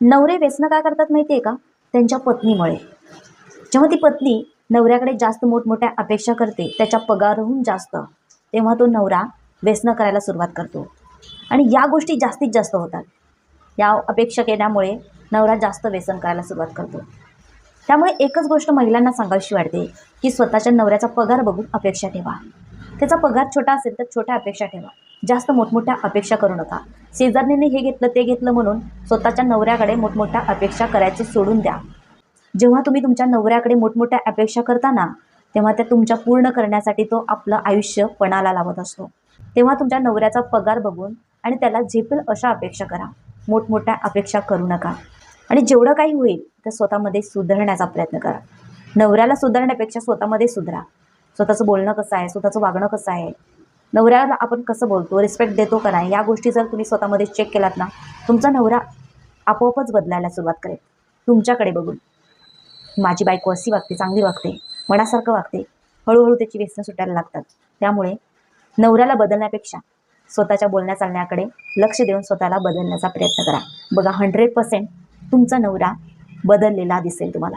नवरे व्यसनं काय करतात माहिती आहे का? त्यांच्या पत्नीमुळे. जेव्हा ती पत्नी नवऱ्याकडे जास्त मोठमोठ्या अपेक्षा करते त्याच्या पगारहून जास्त तेव्हा तो नवरा व्यसनं करायला सुरुवात करतो. आणि या गोष्टी जास्तीत जास्त होतात. या अपेक्षा केल्यामुळे नवरा जास्त व्यसन करायला सुरुवात करतो. त्यामुळे एकच गोष्ट महिलांना सांगावीशी वाटते की स्वतःच्या नवऱ्याचा पगार बघून अपेक्षा ठेवा. त्याचा पगार छोटा असेल तर छोट्या अपेक्षा ठेवा. जास्त मोठमोठ्या अपेक्षा करू नका. शेजारणीने हे घेतलं ते घेतलं म्हणून स्वतःच्या नवऱ्याकडे मोठमोठ्या अपेक्षा करायचे सोडून द्या. जेव्हा तुम्ही तुमच्या नवऱ्याकडे मोठमोठ्या अपेक्षा करता ना तेव्हा त्या तुमच्या पूर्ण करण्यासाठी तो आपलं आयुष्य पणाला लावत असतो. तेव्हा तुमच्या नवऱ्याचा पगार बघून आणि त्याला झेपेल अशा अपेक्षा करा. मोठमोठ्या अपेक्षा करू नका. आणि जेवढं काही होईल तर स्वतःमध्ये सुधारण्याचा प्रयत्न करा. नवऱ्याला सुधारण्यापेक्षा स्वतःमध्ये सुधरा. स्वतःचं बोलणं कसं आहे? स्वतःचं वागणं कसं आहे? नवऱ्याला आपण कसं बोलतो? रिस्पेक्ट देतो का नाही? या गोष्टी जर तुम्ही स्वतःमध्ये चेक केलात ना तुमचा नवरा आपोआपच बदलायला सुरुवात करेल. तुमच्याकडे बघून. माझी बायको अशी वागते चांगली वागते मनासारखं वागते. हळूहळू त्याची व्यसन सुटायला लागतात. त्यामुळे नवऱ्याला बदलण्यापेक्षा स्वतःच्या बोलण्या चालण्याकडे लक्ष देऊन स्वतःला बदलण्याचा प्रयत्न करा. बघा हंड्रेड पर्सेंट तुमचा नवरा बदललेला दिसेल तुम्हाला.